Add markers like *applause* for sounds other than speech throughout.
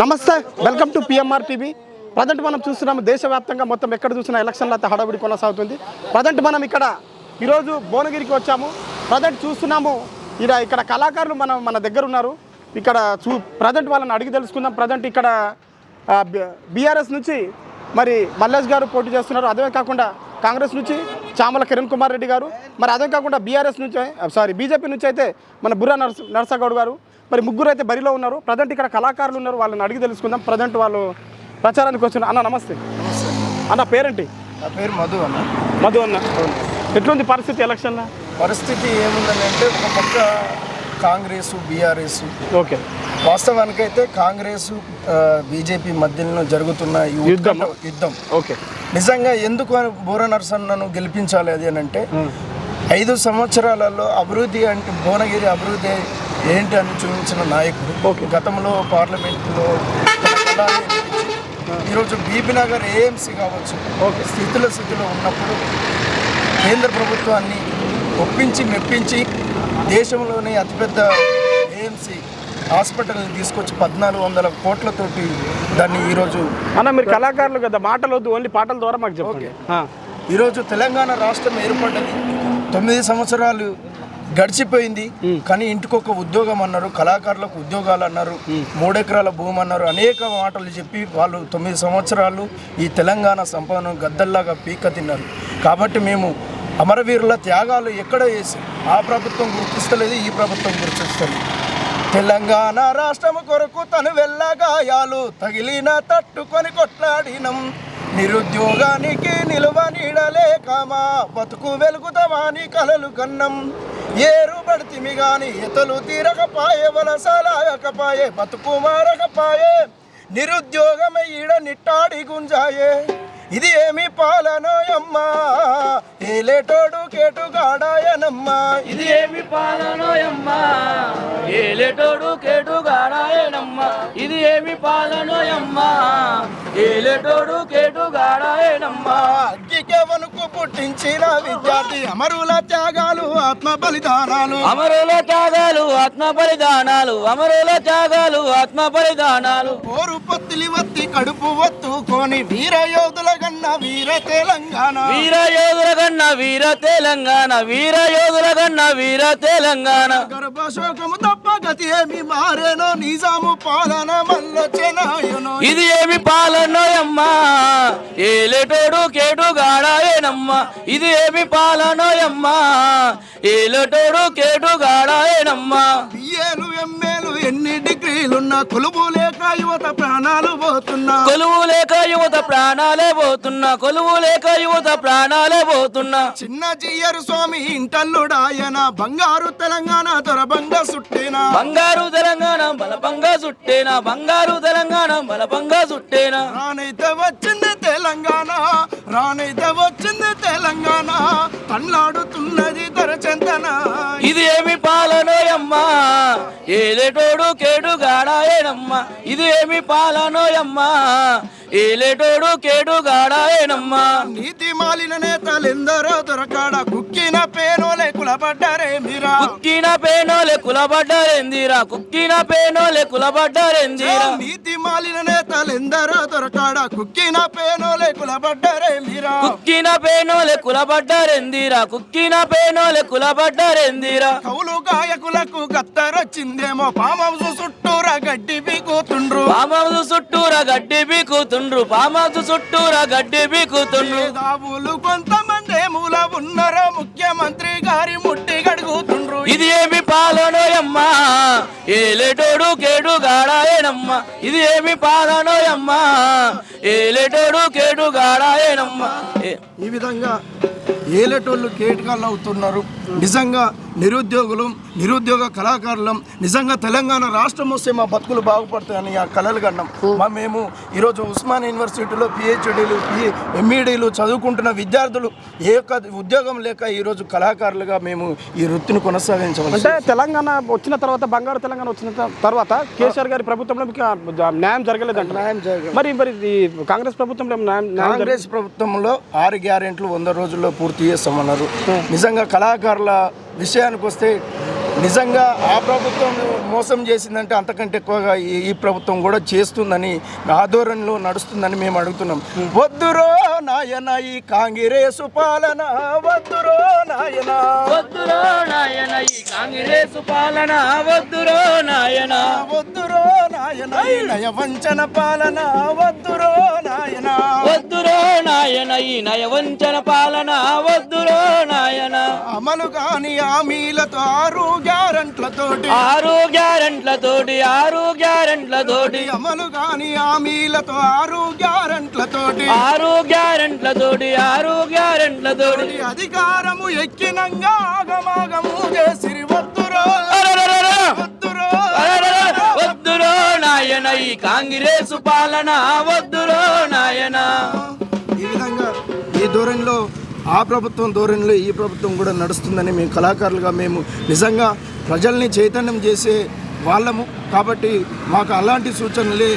నమస్తే welcome to PMR TV present మనం చూస్తున్నాము దేశవ్యాప్తంగా మొత్తం ఎక్కడ చూసినా ఎలక్షన్లు అయితే హడావిడి కొనసాగుతుంది. ప్రజెంట్ మనం ఇక్కడ ఈరోజు భువనగిరికి వచ్చాము. ప్రజెంట్ చూస్తున్నాము ఇక్కడ ఇక్కడ కళాకారులు మన మన దగ్గర ఉన్నారు. ఇక్కడ చూ ప్రజెంట్ వాళ్ళని అడిగి తెలుసుకుందాం. ప్రజెంట్ ఇక్కడ బీఆర్ఎస్ నుంచి మరి మల్లేష్ గారు పోటీ చేస్తున్నారు. అదే కాకుండా కాంగ్రెస్ నుంచి చామల కిరణ్ కుమార్ రెడ్డి గారు. మరి అదే కాకుండా బీఆర్ఎస్ నుంచి సారీ బీజేపీ నుంచి అయితే మన బుర్రా నర్స నర్సగౌడ్ గారు. మరి ముగ్గురు అయితే బరిలో ఉన్నారు. ప్రజెంట్ ఇక్కడ కళాకారులు ఉన్నారు. వాళ్ళని అడిగి తెలుసుకుందాం. ప్రజెంట్ వాళ్ళు ప్రచారానికి వచ్చిన అన్న నమస్తే. అన్న పేరేంటి? నా పేరు మధు అన్న. మధు అన్న. ఎట్లుంది పరిస్థితి ఎలక్షన్లో? పరిస్థితి ఏముందంటే ఒక పక్క కాంగ్రెస్ బీఆర్ఎస్. ఓకే. వాస్తవానికైతే కాంగ్రెస్ బీజేపీ మధ్యలో జరుగుతున్న ఈ యుద్ధం. యుద్ధం. ఓకే. నిజంగా ఎందుకు బోర నరసన్నను గెలిపించాలి అది అని అంటే ఐదు సంవత్సరాలలో అభివృద్ధి అంటే భువనగిరి అభివృద్ధి ఏంటి అని చూపించిన నాయకుడు ఓకే. గతంలో పార్లమెంట్లో ఈరోజు బీబీ నగర్ ఏఎంసీ కావచ్చు ఓకే. స్థితిలో స్థితిలో ఉన్నప్పుడు కేంద్ర ప్రభుత్వాన్ని ఒప్పించి మెప్పించి దేశంలోనే అతిపెద్ద ఏఎంసీ హాస్పిటల్ని తీసుకొచ్చి పద్నాలుగు వందల కోట్లతోటి దాన్ని ఈరోజు అన్న మీరు కళాకారులు కదా మాటలు వద్దు ఓన్లీ పాటల ద్వారా మాకు చెప్పండి. ఈరోజు తెలంగాణ రాష్ట్రం ఏర్పడ్డది తొమ్మిది సంవత్సరాలు గడిచిపోయింది. కానీ ఇంటికొక ఉద్యోగం అన్నారు కళాకారులకు ఉద్యోగాలు అన్నారు మూడెకరాల భూమి అన్నారు. అనేక మాటలు చెప్పి వాళ్ళు తొమ్మిది సంవత్సరాలు ఈ తెలంగాణ సంపదను గద్దల్లాగా పీక తిన్నారు కాబట్టి మేము అమరవీరుల త్యాగాలు ఎక్కడ వేసి ఆ ప్రభుత్వం గుర్తిస్తలేదు ఈ ప్రభుత్వం గుర్తిస్తలేదు. తెలంగాణ రాష్ట్రం కొరకు తను వెళ్ళగాయాలు తగిలిన తట్టుకొని కొట్లాడినం. నిరుద్యోగానికి నిలువ నీడలేకమా బతుకు వెలుగుతామని కలలు కన్నం. ఏరు పడితిమి గాని ఎతలు తీరకపాయే వలసలాగకపాయే బతుకు మారకపాయే. నిరుద్యోగమే ఈడ నిట్టాడి గుంజాయే. ఇది ఏమి పాలనోయమ్మా ఏలేటోడు కేటుగాడాయనమ్మా? ఇది ఏమి పాలనోయమ్మా ఏలేటోడు కేటుగాడాయనమ్మా? ఇది ఏమి పాలనోయమ్మా ఏలేటోడు కేటుగాడాయనమ్మా? పుట్టించిన విద్యార్థి అమరుల త్యాగాలు ఆత్మ బలిదానాలు. అమరుల త్యాగాలు ఆత్మ బలిదానాలు అమరుల త్యాగాలు ఆత్మ బలిదానాలు. పోరు పొత్తిలి వత్తి కడుపు ఒత్తుకొని వీర యోధుల గన్న వీర తెలంగాణ. వీర యోధుల కన్న వీర తెలంగాణ వీర యోధుల కన్న వీర తెలంగాణ. గర్భశోకము తప్ప గతి ఏమి మారేనో నిజాము పాలన మల్లొచ్చెనాయనో ఇది ఏమి పాలనోయమ్మా ఏలేటోడు కేటుగాడాయనమ్మా ఇది ఏమి పాలనోయమ్మా? ఏలేటోడు కేటుగాడాయనమ్మా. బిఏలు ఎంఏలు ఎన్ని డిగ్రీలున్నా కొలువు లేక యువత ప్రాణాలు పోతున్నా. కొలువు లేక యువత ప్రాణాలే పోతున్నా కొలువు లేక యువత ప్రాణాలే పోతున్నా. చిన్న జీయరు స్వామి ఇంటల్లుడాయన బంగారు తెలంగాణ దొరబంగ సుట్టిన? బంగారు తెలంగాణ బలపంగా చుట్టేనా బంగారు తెలంగాణ బలపంగా చుట్టేనా రానైతే వచ్చింది తెలంగాణ రానైతే వచ్చింది తెలంగాణ తన్లాడుతున్నది దొరచెంతన ఇది ఏమి పాలనోయమ్మా? ఏలేటోడు కేడుగాడాయనమ్మా. ఇది ఏమి పాలనోయమ్మా? ఏలేటోడు కేడుగాడాయనమ్మా. నీతి మాలిన నేతలెందరో దొరకాడ కుక్కిన పేనోలే కులపడ్డారే మీరా కుక్కిన పేనోలే కులబడ్డారెందిరా? కుక్కిన పేనోలే కులబడ్డారెందిరా? నీతి మాలిన నేతలెందరో దొరకాడ కుక్కిన పేనోలే కులపడ్డారే మీరా కుక్కిన పేనోలే కులబడ్డారెందిరా? కుక్కిన పేనోలే కులబడ్డారెందిరా? కవులు గాయకులకు గత్తరొచ్చిందేమో. పామౌసు చుట్టూరా గడ్డి పీకుతుండ్రు. పామాజు చుట్టూరా గడ్డి బీకుతుండ్రు పామాజు చుట్టూరా గడ్డి బీకుతుండ్రు దావులు కొంతమంది మూల ఉన్నారో. ముఖ్యమంత్రి గారి ముట్టి గడుగుతుండ్రు. ఇది ఏమి పాలనోయమ్మా? ఏలేటోడు కేడు గాడాయనమ్మా. ఇది ఏమి పాలనోయమ్మా? ఏలేటోడు కేడు గాడాయనమ్మా. ఈ విధంగా ఏలేటోళ్ళు కేటకాళ్ళు అవుతున్నారు. నిజంగా నిరుద్యోగులు నిరుద్యోగ కళాకారులం నిజంగా తెలంగాణ రాష్ట్రం వస్తే మా బతుకులు బాగుపడతాయని ఆ కళలు కన్నాం. మా మేము ఈరోజు ఉస్మాన్ యూనివర్సిటీలో పిహెచ్డీలు పి ఎంఈడీలు చదువుకుంటున్న విద్యార్థులు ఏ ఒక్క ఉద్యోగం లేక ఈరోజు కళాకారులుగా మేము ఈ వృత్తిని కొనసాగించవచ్చు అంటే తెలంగాణ వచ్చిన తర్వాత బంగారు తెలంగాణ వచ్చిన తర్వాత కేసీఆర్ గారి ప్రభుత్వంలో న్యాయం జరగలేదంట. న్యాయం జరగదు. మరి మరి ఈ కాంగ్రెస్ ప్రభుత్వంలో న్యాయం కాంగ్రెస్ ప్రభుత్వంలో ఆరు గ్యారెంట్లు వంద రోజుల్లో పూర్తి చేస్తామన్నారు. నిజంగా కళాకారుల విషయానికి వస్తే నిజంగా ఆ ప్రభుత్వం మోసం చేసిందంటే అంతకంటే ఎక్కువగా ఈ- ఈ ప్రభుత్వం కూడా చేస్తుందని ఆధ్వర్యంలో నడుస్తుందని మేము అడుగుతున్నాం. వద్దురో నాయన ఈ కాంగ్రెసు పాలన. వద్దురో నాయన. వద్దురో నాయన ఈ కాంగ్రెస్ పాలన. వద్దురో నాయన. వద్దురో నాయన నయ వంచన పాలన వద్దురో నాయన. వద్దురో నాయన ఈ నయవంచన పాలన వద్దురో నాయన. అమలు కాని హామీలతో ఆరు గ్యారంట్లతోటి. ఆరు గ్యారెంట్లతోటి ఆరు గ్యారెంట్లతోటి. అమలు కాని హామీలతో ఆరు గ్యారంట్లతోటి. ఆరు గ్యారెంట్లతోటి ఆరు గ్యారెంట్లతోటి. అధికారము ఎక్కినంగా ఆగమాగము చేసిరి! వద్దురో నాయన ఈ కాంగ్రెస్ పాలన వద్దురో నాయన. ఈ విధంగా ఈ ధోరణిలో ఆ ప్రభుత్వం ధోరణిలో ఈ ప్రభుత్వం కూడా నడుస్తుందని మేము కళాకారులుగా మేము నిజంగా ప్రజల్ని చైతన్యం చేసే వాళ్ళము. కాబట్టి మాకు అలాంటి సూచనలే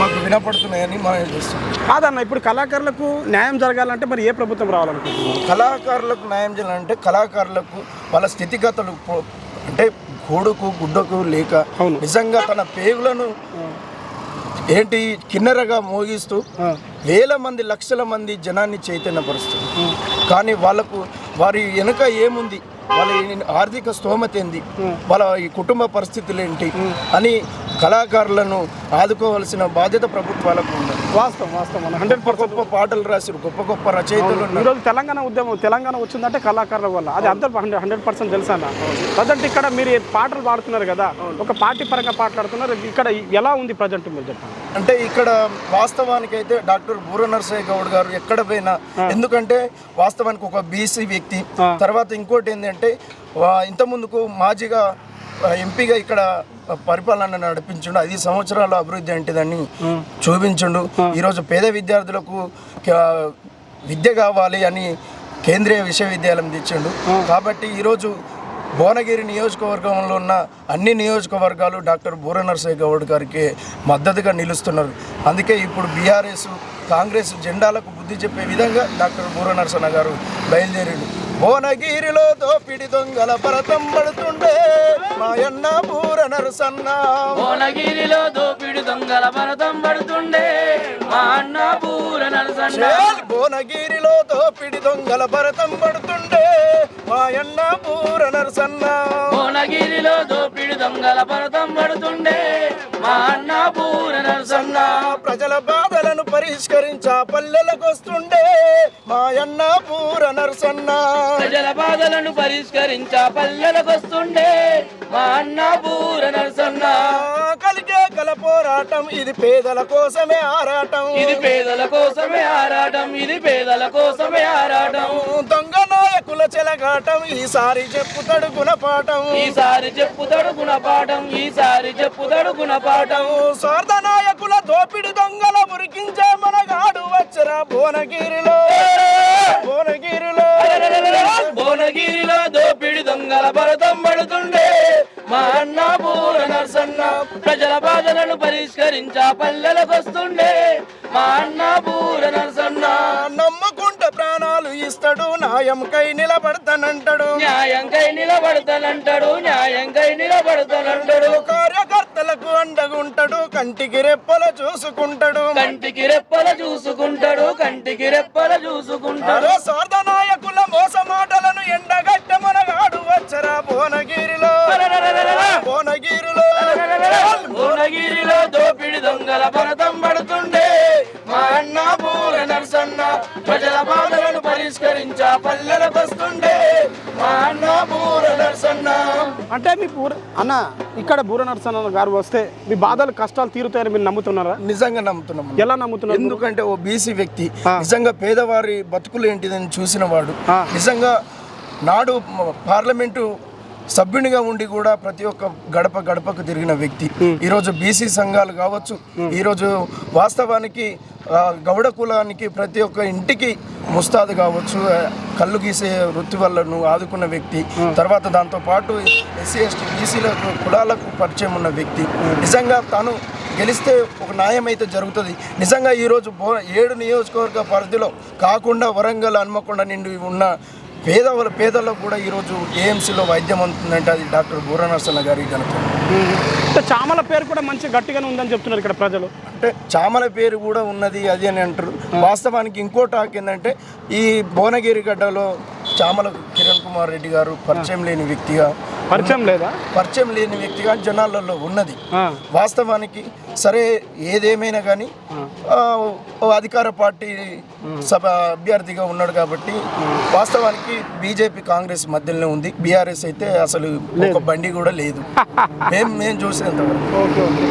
మాకు వినపడుతున్నాయని మనం చేస్తున్నాం. కాదన్న ఇప్పుడు కళాకారులకు న్యాయం జరగాలంటే మరి ఏ ప్రభుత్వం రావాలనుకుంటున్నారు? కళాకారులకు న్యాయం చేయాలంటే కళాకారులకు వాళ్ళ స్థితిగతులు అంటే గూడుకు గుడ్డకు లేక. నిజంగా తన పేగులను ఏంటి కిన్నెరగా మోగిస్తూ వేల మంది లక్షల మంది జనాన్ని చైతన్యపరుస్తుంది. కానీ వాళ్ళకు వారి వెనుక ఏముంది? వాళ్ళ ఆర్థిక స్తోమత ఏంది? వాళ్ళ ఈ కుటుంబ పరిస్థితులు ఏంటి? అని కళాకారులను ఆదుకోవాల్సిన బాధ్యత ప్రభుత్వాలకు ఉంది వాస్తవం వాస్తవం హండ్రెడ్ గొప్ప గొప్ప పాటలు రాసిరు గొప్ప గొప్ప రచయితలు ఈరోజు తెలంగాణ ఉద్యమం తెలంగాణ వచ్చిందంటే కళాకారుల వల్ల. అది అందరు హండ్రెడ్ హండ్రెడ్ పర్సెంట్ తెలుసా ప్రజెంట్ ఇక్కడ మీరు పాటలు పాడుతున్నారు కదా ఒక పార్టీ పరంగా పాటలాడుతున్నారు ఇక్కడ ఎలా ఉంది ప్రజెంట్ మీరు చెప్పండి. అంటే ఇక్కడ వాస్తవానికి అయితే డాక్టర్ బూర నరసయ్య గౌడ్ గారు ఎక్కడ పోయినా ఎందుకంటే వాస్తవానికి ఒక బీసీ వ్యక్తి తర్వాత ఇంకోటి ఏంటంటే ఇంత ముందుకు మాజీగా ఎంపీగా ఇక్కడ పరిపాలన నడిపించుండు. ఐదు సంవత్సరాల అభివృద్ధి ఏంటిదని చూపించుండు. ఈరోజు పేద విద్యార్థులకు విద్య కావాలి అని కేంద్రీయ విశ్వవిద్యాలయం తెచ్చిండు. కాబట్టి ఈరోజు భువనగిరి నియోజకవర్గంలో ఉన్న అన్ని నియోజకవర్గాలు డాక్టర్ బూర నరసయ్య గౌడ్ గారికి మద్దతుగా నిలుస్తున్నారు. అందుకే ఇప్పుడు బీఆర్ఎస్ కాంగ్రెస్ జెండాలకు బుద్ధి చెప్పే విధంగా డాక్టర్ బూర నరసన్న గారు బయలుదేరిండు. భువనగిరిలో దోపిడి దొంగల భరతం పడుతుండే మాయన్న బూర నరసన్న. భువనగిరిలో దోపిడి దొంగల భరతం పడుతుండే మా అన్న పూర నరసన్న. భువనగిరిలో దోపిడి దొంగల భరతం పడుతుండే మాయన్న బూర నరసన్న. భువనగిరిలో దోపిడి దొంగల భరతం పడుతుండే మా అన్న పూర నరసన్న. ప్రజల బాధలను పరిష్కరించా పల్లెలకు వస్తుండే మాయన్న పూర నరసన్న. ప్రజల బాధలను పరిష్కరించా పల్లెలకు వస్తుండే మా అన్న పూర నరసన్న. కలిగే కల పోరాటం ఇది పేదల కోసమే ఆరాటం. ఇది పేదల కోసమే ఆరాటం ఇది పేదల కోసమే ఆరాటం. దొంగ నాయకుల చెలగాటం ఈసారి చెప్పుతాడు గుణపాఠం. ఈసారి చెప్పుతాడు గుణపాఠం ఈసారి చెప్పుతాడు గుణపాఠం. స్వార్థ నాయకుల దోపిడి దొంగల మురికించే మనగాడు వచ్చరా భువనగిరిలో. భువనగిరిలో. భువనగిరిలో దోపిడి దొంగల భరతం పడుతుండే. మా అన్న పూర నరసన్న ప్రజల బాధలను పరిష్కరించా పల్లెలకు వస్తుండే. మా అన్న పూర ఇస్తాడు న్యాయంకై నిలబడతానంటాడు. న్యాయంకై నిలబడతానంటాడు న్యాయంకై నిలబడతానంటాడు. కార్యకర్తలకు అండగుంటాడు కంటికి రెప్పల చూసుకుంటాడు. కంటికి రెప్పల చూసుకుంటాడు కంటికి రెప్పల చూసుకుంటాడు. స్వార్థ నాయకుల మోస మాటలను ఎండగట్ట మనగాడు వచ్చరా భువనగిరిలో. భువనగిరిలో. భువనగిరిలో దోపిడి దొంగల భరతం అంటే మీ పూర అన్న ఇక్కడ బూర నరసన్న గారు వస్తే మీ బాధలు కష్టాలు తీరుతాయని మీరు నమ్ముతున్నారా? నిజంగా నమ్ముతున్నాం ఎలా నమ్ముతున్నారు? ఎందుకంటే ఓ బీసీ వ్యక్తి నిజంగా పేదవారి బతుకులు ఏంటిదని చూసిన వాడు. నిజంగా నాడు పార్లమెంటు సభ్యునిగా ఉండి కూడా ప్రతి ఒక్క గడప గడపకు తిరిగిన వ్యక్తి. ఈరోజు బీసీ సంఘాలు కావచ్చు ఈరోజు వాస్తవానికి గౌడ కులానికి ప్రతి ఒక్క ఇంటికి ముస్తాదు కావచ్చు కళ్ళు గీసే వృత్తి వల్లను ఆదుకున్న వ్యక్తి. తర్వాత దాంతో పాటు ఎస్సీ ఎస్టీ బీసీలకు కులాలకు పరిచయం ఉన్న వ్యక్తి. నిజంగా తాను గెలిస్తే ఒక న్యాయం అయితే జరుగుతుంది. నిజంగా ఈరోజు ఏడు నియోజకవర్గ పరిధిలో కాకుండా వరంగల్ హన్మకొండ నిండి ఉన్న పేద పేదలకు కూడా ఈరోజు ఏఎంసీలో వైద్యం అందుతుందంటే అది డాక్టర్ బూర నరసన్న గారి ఘనత. అంటే చామల పేరు కూడా మంచి గట్టిగానే ఉందని చెప్తున్నారు ఇక్కడ ప్రజలు. అంటే చామల పేరు కూడా ఉన్నది అది అని అంటారు. వాస్తవానికి ఇంకో టాక్ ఏంటంటే ఈ భువనగిరి గడ్డలో చామల కిరణ్ కుమార్ రెడ్డి గారు పరిచయం లేని వ్యక్తిగా పరిచయం లేదా? పరిచయం లేని వ్యక్తిగా జనాలలో ఉన్నది. వాస్తవానికి సరే ఏదేమైనా కానీ అధికార పార్టీ సభ అభ్యర్థిగా ఉన్నాడు కాబట్టి వాస్తవానికి బీజేపీ కాంగ్రెస్ మధ్యలోనే ఉంది. బీఆర్ఎస్ అయితే అసలు ఒక బండి కూడా లేదు. *laughs* మేము మేము చూసేంత వరకు. Okay okay.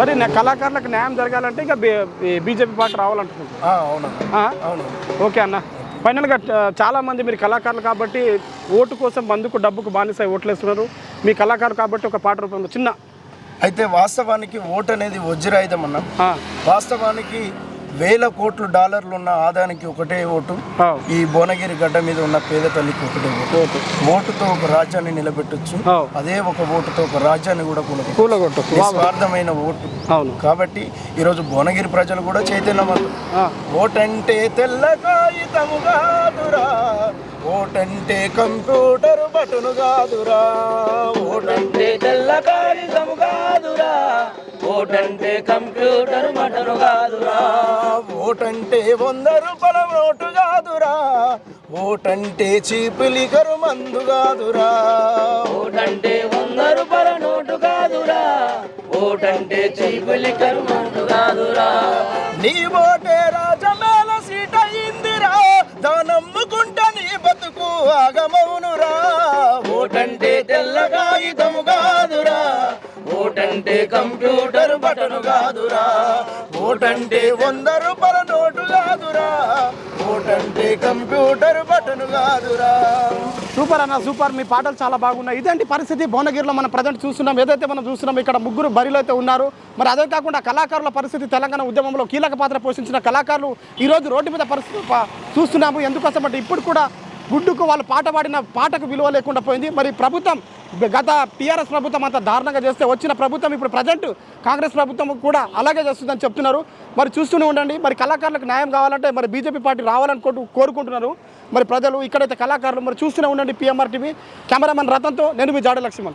మరి నా కళాకారులకు న్యాయం జరగాలంటే ఇంకా బీజేపీ పార్టీ రావాలంటున్నారు. ఆ, అవును? అవును. ఓకే అన్న. ఫైనల్గా ఆ, చాలా మంది మీరు కళాకారులు కాబట్టి ఓటు కోసం బందుకు డబ్బుకు బానిసై ఓట్లేస్తున్నారు. మీ కళాకారు కాబట్టి ఒక పాట రూపంలో చిన్న అయితే వాస్తవానికి ఓటు అనేది వజ్రాయుధం అన్న. వాస్తవానికి వేల కోట్లు డాలర్లు ఉన్న ఆదాయానికి ఒకటే ఓటు. ఈ భువనగిరి గడ్డ మీద ఉన్న పేద తల్లికి ఒకటే ఓటు. ఓటుతో ఒక రాజ్యాన్ని నిలబెట్టొచ్చు. అదే ఒక ఓటుతో ఒక రాజ్యాన్ని కూడా కూలగొట్టు. నిస్వార్థమైన ఓటు. అవును. కాబట్టి ఈరోజు భువనగిరి ప్రజలు కూడా చైతన్యవంతులు. ఆ, ఓటంటే తెల్ల కాగితము కాదురా. ఓటంటే కంప్యూటర్ బటను కాదురా. ఓటంటే తెల్ల కాగితము కాదురా. ఓటంటే కంప్యూటర్ మటను కాదురా. ఓటంటే వంద రూపాయల నోటు కాదురా. ఓటంటే చీపులికరు మందు కాదురా. ఓటంటే వంద రూపాయల నోటు కాదురా. ఓటంటే చీపులి కరుమంటు కాదురా. నీ ఓటే రాజమేల సీట అయిందిరా. దానమ్ముకుంటా నీ బతుకు ఆగమవునురా. ఓటంటే తెల్ల కాగితము కాదురా ఓటంటే కంప్యూటర్ బటను కాదురా. ఓటంటే వంద రూపాయల నోటు కాదురా. ఓటంటే కంప్యూటర్ బటను కాదురా. సూపర్ అన్న సూపర్. మీ పాటలు చాలా బాగున్నాయి. ఇదేంటి పరిస్థితి? భువనగిరిలో మనం ప్రజెంట్ చూస్తున్నాం. ఏదైతే మనం చూస్తున్నాం ఇక్కడ ముగ్గురు బరిలో అయితే ఉన్నారు. మరి అదే కాకుండా కళాకారుల పరిస్థితి తెలంగాణ ఉద్యమంలో కీలక పాత్ర పోషించిన కళాకారులు ఈరోజు రోడ్డు మీద పరిస్థితి చూస్తున్నాము. ఎందుకోసం అంటే ఇప్పుడు కూడా గుడ్డుకు వాళ్ళు పాట పాడిన పాటకు విలువ లేకుండా పోయింది. మరి ప్రభుత్వం గత టీఆర్ఎస్ ప్రభుత్వం అంత దారుణంగా చేస్తే వచ్చిన ప్రభుత్వం ఇప్పుడు ప్రజెంట్ కాంగ్రెస్ ప్రభుత్వం కూడా అలాగే చేస్తుందని చెప్తున్నారు. మరి చూస్తూనే ఉండండి. మరి కళాకారులకు న్యాయం కావాలంటే మరి బీజేపీ పార్టీ రావాలనుకుంటూ కోరుకుంటున్నారు. మరి ప్రజలు ఇక్కడైతే కళాకారులు మరి చూస్తూనే ఉండండి. పిఎంఆర్ టీవీ కెమెరామెన్ రతన్తో నేను మీ జాడ లక్ష్మణ్.